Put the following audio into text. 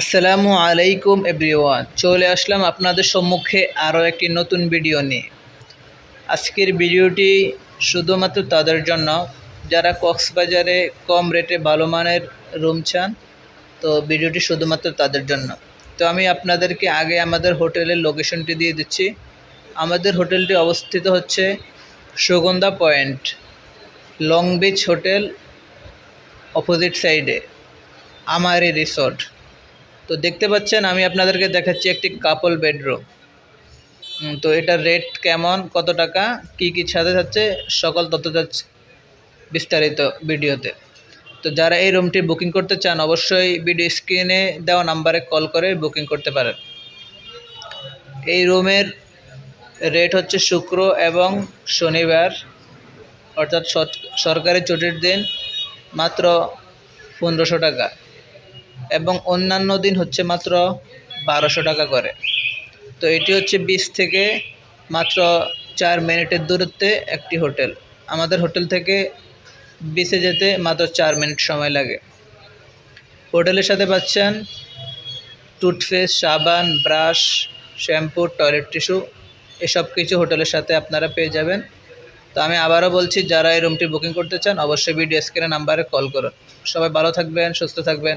আসসালামু আলাইকুম এভরিওয়ান। চলে আসলাম আপনাদের সম্মুখে আরও একটি নতুন ভিডিও নিয়ে। আজকের ভিডিওটি শুধুমাত্র তাদের জন্য। যারা কক্সবাজারে কম রেটে ভালো মানের রুম চান, তো ভিডিওটি শুধুমাত্র তাদের জন্য। তো আমি আপনাদেরকে আগে আমাদের হোটেলের লোকেশনটি দিয়ে দিচ্ছি। আমাদের হোটেলটি অবস্থিত হচ্ছে Sugandha point, long beach hotel, opposite সাইডে, আমারি রিসর্ট। তো দেখতে পাচ্ছেন, আমি আপনাদেরকে দেখাচ্ছি একটি কাপল বেডরুম তো এটার রেট কেমন, কত টাকা, কি কি সাথে যাচ্ছে, সকল তথ্য যাচ্ছে বিস্তারিত ভিডিওতে। তো যারা এই রুমটি বুকিং করতে চান, অবশ্যই ভিডিও স্ক্রিনে দেওয়া নাম্বারে কল করে বুকিং করতে পারেন। এই রুমের রেট হচ্ছে শুক্র এবং শনিবার, অর্থাৎ সর- সরকারি ছুটির দিন মাত্র পনেরোশো টাকা। এবং অন্যান্য দিন হচ্ছে মাত্র বারোশো টাকা করে। তো এটি হচ্ছে বিচ থেকে মাত্র চার মিনিটের দূরত্বে একটি হোটেল। আমাদের হোটেল থেকে বিচে যেতে মাত্র চার মিনিট সময় লাগে। হোটেলের সাথে পাচ্ছেন টুথপেস্ট, সাবান, ব্রাশ, শ্যাম্পু, টয়লেট টিস্যু, এসব কিছু হোটেলের সাথে আপনারা পেয়ে যাবেন। তো আমি আবারও বলছি, যারা এই রুমটি বুকিং করতে চান, অবশ্যই ভিডিও স্ক্রিনে নাম্বারে কল করুন। সবাই ভালো থাকবেন, সুস্থ থাকবেন।